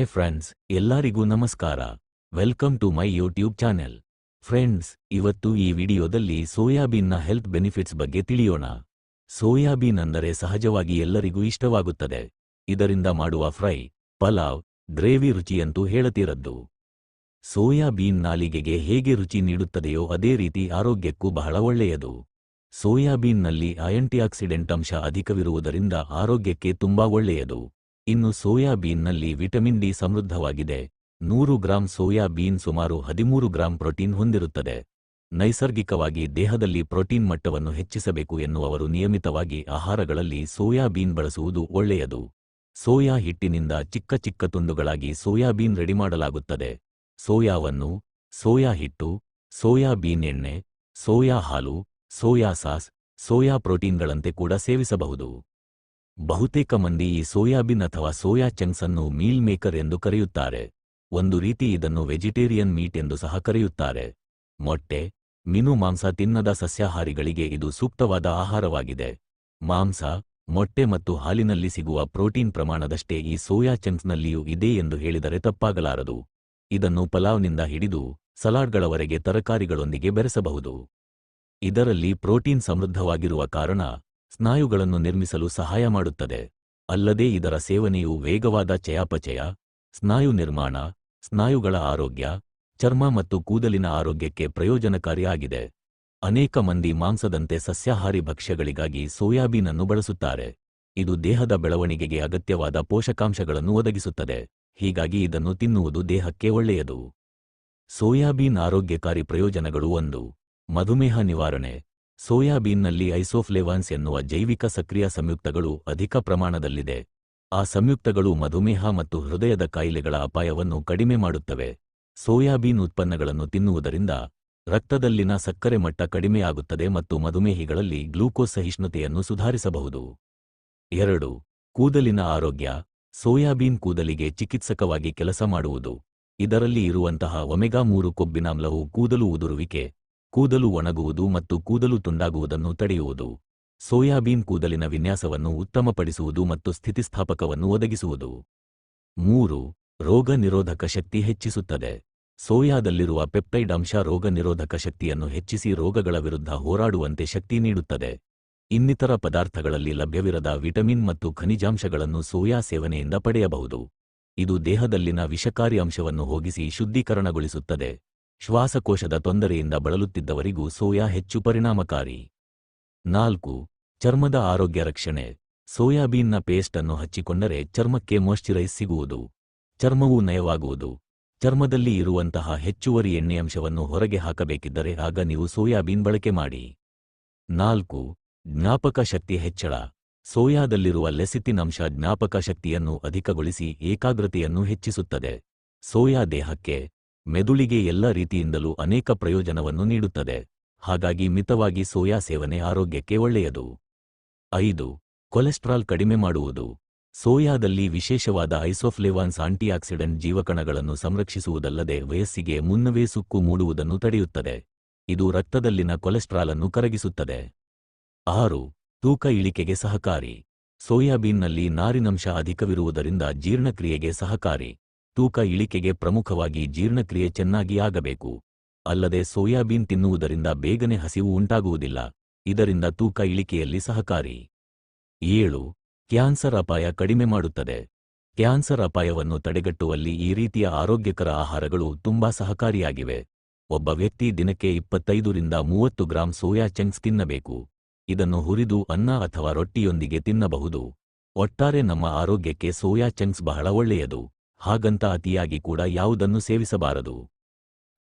Hi friends ಎಲ್ಲರಿಗೂ ನಮಸ್ಕಾರ. Welcome to my YouTube channel friends ಇವತ್ತು ಈ ವಿಡಿಯೋದಲ್ಲಿ ಸೋಯಾಬೀನ್ನ ಹೆಲ್ತ್ ಬೆನಿಫಿಟ್ಸ್ ಬಗ್ಗೆ ತಿಳಿಯೋಣ. ಸೋಯಾಬೀನ್ ಅಂದರೆ ಸಹಜವಾಗಿ ಎಲ್ಲರಿಗೂ ಇಷ್ಟವಾಗುತ್ತದೆ. ಇದರಿಂದ ಮಾಡುವ ಫ್ರೈ, ಪಲಾವ್, ಗ್ರೇವಿ ರುಚಿಯಂತೂ ಹೇಳತಿರದ್ದು. ಸೋಯಾಬೀನ್ ನಾಲಿಗೆಗೆ ಹೇಗೆ ರುಚಿ ನೀಡುತ್ತದೆಯೋ ಅದೇ ರೀತಿ ಆರೋಗ್ಯಕ್ಕೂ ಬಹಳ ಒಳ್ಳೆಯದು. ಸೋಯಾಬೀನ್ನಲ್ಲಿ ಆಯಂಟಿಆಕ್ಸಿಡೆಂಟ್ ಅಂಶ ಅಧಿಕವಿರುವುದರಿಂದ ಆರೋಗ್ಯಕ್ಕೆ ತುಂಬಾ ಒಳ್ಳೆಯದು. ಇನ್ನು ಸೋಯಾಬೀನ್ನಲ್ಲಿ ವಿಟಮಿನ್ ಡಿ ಸಮೃದ್ಧವಾಗಿದೆ. ನೂರು ಗ್ರಾಂ ಸೋಯಾಬೀನ್ ಸುಮಾರು ಹದಿಮೂರು ಗ್ರಾಂ ಪ್ರೋಟೀನ್ ಹೊಂದಿರುತ್ತದೆ. ನೈಸರ್ಗಿಕವಾಗಿ ದೇಹದಲ್ಲಿ ಪ್ರೋಟೀನ್ ಮಟ್ಟವನ್ನು ಹೆಚ್ಚಿಸಬೇಕು ಎನ್ನುವವರು ನಿಯಮಿತವಾಗಿ ಆಹಾರಗಳಲ್ಲಿ ಸೋಯಾಬೀನ್ ಬಳಸುವುದು ಒಳ್ಳೆಯದು. ಸೋಯಾ ಹಿಟ್ಟಿನಿಂದ ಚಿಕ್ಕ ಚಿಕ್ಕ ತುಂಡುಗಳಾಗಿ ಸೋಯಾಬೀನ್ ರೆಡಿ ಮಾಡಲಾಗುತ್ತದೆ. ಸೋಯಾವನ್ನು, ಸೋಯಾ ಹಿಟ್ಟು ಸೋಯಾಬೀನ್ ಎಣ್ಣೆ, ಸೋಯಾ ಹಾಲು, ಸೋಯಾ ಸಾಸ್, ಸೋಯಾ ಪ್ರೋಟೀನ್ಗಳಂತೆ ಕೂಡ ಸೇವಿಸಬಹುದು. ಬಹುತೇಕ ಮಂದಿ ಈ ಸೋಯಾಬೀನ್ ಅಥವಾ ಸೋಯಾ ಚಂಕ್ಸ್ ಅನ್ನು ಮೀಲ್ ಮೇಕರ್ ಎಂದು ಕರೆಯುತ್ತಾರೆ. ಒಂದು ರೀತಿ ಇದನ್ನು ವೆಜಿಟೇರಿಯನ್ ಮೀಟ್ ಎಂದು ಸಹ ಕರೆಯುತ್ತಾರೆ. ಮೊಟ್ಟೆ, ಮೀನು ಮಾಂಸ ತಿನ್ನದ ಸಸ್ಯಾಹಾರಿಗಳಿಗೆ ಇದು ಸೂಕ್ತವಾದ ಆಹಾರವಾಗಿದೆ. ಮಾಂಸ, ಮೊಟ್ಟೆ ಮತ್ತು ಹಾಲಿನಲ್ಲಿ ಸಿಗುವ ಪ್ರೋಟೀನ್ ಪ್ರಮಾಣದಷ್ಟೇ ಈ ಸೋಯಾ ಚಂಕ್ಸ್ನಲ್ಲಿಯೂ ಇದೆ ಎಂದು ಹೇಳಿದರೆ ತಪ್ಪಾಗಲಾರದು. ಇದನ್ನು ಪಲಾವ್ನಿಂದ ಹಿಡಿದು ಸಲಾಡ್ಗಳವರೆಗೆ ತರಕಾರಿಗಳೊಂದಿಗೆ ಬೆರೆಸಬಹುದು. ಇದರಲ್ಲಿ ಪ್ರೋಟೀನ್ ಸಮೃದ್ಧವಾಗಿರುವ ಕಾರಣ ಸ್ನಾಯುಗಳನ್ನು ನಿರ್ಮಿಸಲು ಸಹಾಯ ಮಾಡುತ್ತದೆ. ಅಲ್ಲದೆ ಇದರ ಸೇವನೆಯು ವೇಗವಾದ ಚಯಾಪಚಯ, ಸ್ನಾಯು ನಿರ್ಮಾಣ, ಸ್ನಾಯುಗಳ ಆರೋಗ್ಯ, ಚರ್ಮ ಮತ್ತು ಕೂದಲಿನ ಆರೋಗ್ಯಕ್ಕೆ ಪ್ರಯೋಜನಕಾರಿಯಾಗಿದೆ ಅನೇಕ ಮಂದಿ ಮಾಂಸದಂತೆ ಸಸ್ಯಾಹಾರಿ ಭಕ್ಷ್ಯಗಳಿಗಾಗಿ ಸೋಯಾಬೀನನ್ನು ಬಳಸುತ್ತಾರೆ. ಇದು ದೇಹದ ಬೆಳವಣಿಗೆಗೆ ಅಗತ್ಯವಾದ ಪೋಷಕಾಂಶಗಳನ್ನು ಒದಗಿಸುತ್ತದೆ. ಹೀಗಾಗಿ ಇದನ್ನು ತಿನ್ನುವುದು ದೇಹಕ್ಕೆ ಒಳ್ಳೆಯದು. ಸೋಯಾಬೀನ್ ಆರೋಗ್ಯಕಾರಿ ಪ್ರಯೋಜನಗಳು ಒಂದು. ಮಧುಮೇಹ ನಿವಾರಣೆ. ಸೋಯಾಬೀನ್ನಲ್ಲಿ ಐಸೋಫ್ಲೇವಾನ್ಸ್ ಎನ್ನುವ ಜೈವಿಕ ಸಕ್ರಿಯ ಸಂಯುಕ್ತಗಳು ಅಧಿಕ ಪ್ರಮಾಣದಲ್ಲಿದೆ. ಆ ಸಂಯುಕ್ತಗಳು ಮಧುಮೇಹ ಮತ್ತು ಹೃದಯದ ಕಾಯಿಲೆಗಳ ಅಪಾಯವನ್ನು ಕಡಿಮೆ ಮಾಡುತ್ತವೆ. ಸೋಯಾಬೀನ್ ಉತ್ಪನ್ನಗಳನ್ನು ತಿನ್ನುವುದರಿಂದ ರಕ್ತದಲ್ಲಿನ ಸಕ್ಕರೆ ಮಟ್ಟ ಕಡಿಮೆಯಾಗುತ್ತದೆ ಮತ್ತು ಮಧುಮೇಹಿಗಳಲ್ಲಿ ಗ್ಲೂಕೋಸ್ ಸಹಿಷ್ಣುತೆಯನ್ನು ಸುಧಾರಿಸಬಹುದು. ಎರಡು, ಕೂದಲಿನ ಆರೋಗ್ಯ. ಸೋಯಾಬೀನ್ ಕೂದಲಿಗೆ ಚಿಕಿತ್ಸಕವಾಗಿ ಕೆಲಸ ಮಾಡುವುದು. ಇದರಲ್ಲಿ ಇರುವಂತಹ ಒಮೆಗಾ ಮೂರು ಕೊಬ್ಬಿನಾಮ್ಲವು ಕೂದಲು ಉದುರುವಿಕೆ. ಕೂದಲು ಒಣಗುವುದು ಮತ್ತು ಕೂದಲು ತುಂಡಾಗುವುದನ್ನು ತಡೆಯುವುದು. ಸೋಯಾಬೀನ್ ಕೂದಲಿನ ವಿನ್ಯಾಸವನ್ನು ಉತ್ತಮಪಡಿಸುವುದು ಮತ್ತು ಸ್ಥಿತಿಸ್ಥಾಪಕವನ್ನು ಒದಗಿಸುವುದು. ಮೂರು ರೋಗ ನಿರೋಧಕ ಶಕ್ತಿ ಹೆಚ್ಚಿಸುತ್ತದೆ. ಸೋಯಾದಲ್ಲಿರುವ ಪೆಪ್ಟೈಡ್ ಅಂಶ ರೋಗ ನಿರೋಧಕ ಶಕ್ತಿಯನ್ನು ಹೆಚ್ಚಿಸಿ ರೋಗಗಳ ವಿರುದ್ಧ ಹೋರಾಡುವಂತೆ ಶಕ್ತಿ ನೀಡುತ್ತದೆ. ಇನ್ನಿತರ ಪದಾರ್ಥಗಳಲ್ಲಿ ಲಭ್ಯವಿರದ ವಿಟಮಿನ್ ಮತ್ತು ಖನಿಜಾಂಶಗಳನ್ನು ಸೋಯಾ ಸೇವನೆಯಿಂದ ಪಡೆಯಬಹುದು. ಇದು ದೇಹದಲ್ಲಿನ ವಿಷಕಾರಿ ಅಂಶವನ್ನು ಹೋಗಿಸಿ ಶುದ್ಧೀಕರಣಗೊಳಿಸುತ್ತದೆ. ಶ್ವಾಸಕೋಶದ ತೊಂದರೆಯಿಂದ ಬಳಲುತ್ತಿದ್ದವರಿಗೂ ಸೋಯಾ ಹೆಚ್ಚು ಪರಿಣಾಮಕಾರಿ. ನಾಲ್ಕು, ಚರ್ಮದ ಆರೋಗ್ಯ ರಕ್ಷಣೆ. ಸೋಯಾಬೀನ್ನ ಪೇಸ್ಟ್ ಅನ್ನು ಹಚ್ಚಿಕೊಂಡರೆ ಚರ್ಮಕ್ಕೆ ಮಾಯಿಶ್ಚರೈಸ್ ಸಿಗುವುದು. ಚರ್ಮವು ನಯವಾಗುವುದು. ಚರ್ಮದಲ್ಲಿ ಇರುವಂತಹ ಹೆಚ್ಚುವರಿ ಎಣ್ಣೆಯಂಶವನ್ನು ಹೊರಗೆ ಹಾಕಬೇಕಿದ್ದರೆ ಆಗ ನೀವು ಸೋಯಾಬೀನ್ ಬಳಕೆ ಮಾಡಿ. ನಾಲ್ಕು, ಜ್ಞಾಪಕ ಶಕ್ತಿ ಹೆಚ್ಚಳ. ಸೋಯಾದಲ್ಲಿರುವ ಲೆಸಿತಿನ್ ಅಂಶ ಜ್ಞಾಪಕ ಶಕ್ತಿಯನ್ನು ಅಧಿಕಗೊಳಿಸಿ ಏಕಾಗ್ರತೆಯನ್ನು ಹೆಚ್ಚಿಸುತ್ತದೆ. ಸೋಯಾ ದೇಹಕ್ಕೆ ಮೆದುಳಿಗೆ ಎಲ್ಲ ರೀತಿಯಿಂದಲೂ ಅನೇಕ ಪ್ರಯೋಜನವನ್ನು ನೀಡುತ್ತದೆ. ಹಾಗಾಗಿ ಮಿತವಾಗಿ ಸೋಯಾ ಸೇವನೆ ಆರೋಗ್ಯಕ್ಕೆ ಒಳ್ಳೆಯದು. ಐದು, ಕೊಲೆಸ್ಟ್ರಾಲ್ ಕಡಿಮೆ ಮಾಡುವುದು. ಸೋಯಾದಲ್ಲಿ ವಿಶೇಷವಾದ ಐಸೋಫ್ಲೇವಾನ್ಸ್ ಆಂಟಿಆಕ್ಸಿಡೆಂಟ್ ಜೀವಕಣಗಳನ್ನು ಸಂರಕ್ಷಿಸುವುದಲ್ಲದೆ ವಯಸ್ಸಿಗೆ ಮುನ್ನವೇ ಸುಕ್ಕು ಮೂಡುವುದನ್ನು ತಡೆಯುತ್ತದೆ. ಇದು ರಕ್ತದಲ್ಲಿನ ಕೊಲೆಸ್ಟ್ರಾಲ್ ಅನ್ನು ಕರಗಿಸುತ್ತದೆ. ಆರು, ತೂಕ ಇಳಿಕೆಗೆ ಸಹಕಾರಿ. ಸೋಯಾಬೀನ್ನಲ್ಲಿ ನಾರಿನಂಶ ಅಧಿಕವಿರುವುದರಿಂದ ಜೀರ್ಣಕ್ರಿಯೆಗೆ ಸಹಕಾರಿ. ತೂಕ ಇಳಿಕೆಗೆ ಪ್ರಮುಖವಾಗಿ ಜೀರ್ಣಕ್ರಿಯೆ ಚೆನ್ನಾಗಿ ಆಗಬೇಕು. ಅಲ್ಲದೆ ಸೋಯಾಬೀನ್ ತಿನ್ನುವುದರಿಂದ ಬೇಗನೆ ಹಸಿವು ಉಂಟಾಗುವುದಿಲ್ಲ. ಇದರಿಂದ ತೂಕ ಇಳಿಕೆಯಲ್ಲಿ ಸಹಕಾರಿ. ಏಳು, ಕ್ಯಾನ್ಸರ್ ಅಪಾಯ ಕಡಿಮೆ ಮಾಡುತ್ತದೆ. ಕ್ಯಾನ್ಸರ್ ಅಪಾಯವನ್ನು ತಡೆಗಟ್ಟುವಲ್ಲಿ ಈ ರೀತಿಯ ಆರೋಗ್ಯಕರ ಆಹಾರಗಳು ತುಂಬಾ ಸಹಕಾರಿಯಾಗಿವೆ. ಒಬ್ಬ ವ್ಯಕ್ತಿ ದಿನಕ್ಕೆ ಇಪ್ಪತ್ತೈದರಿಂದ ಮೂವತ್ತು ಗ್ರಾಂ ಸೋಯಾ ಚಂಕ್ಸ್ ತಿನ್ನಬೇಕು. ಇದನ್ನು ಹುರಿದು ಅನ್ನ ಅಥವಾ ರೊಟ್ಟಿಯೊಂದಿಗೆ ತಿನ್ನಬಹುದು. ಒಟ್ಟಾರೆ ನಮ್ಮ ಆರೋಗ್ಯಕ್ಕೆ ಸೋಯಾ ಚಂಕ್ಸ್ ಬಹಳ ಒಳ್ಳೆಯದು. ಹಾಗಂತ ಅತಿಯಾಗಿ ಕೂಡ ಯಾವುದನ್ನು ಸೇವಿಸಬಾರದು.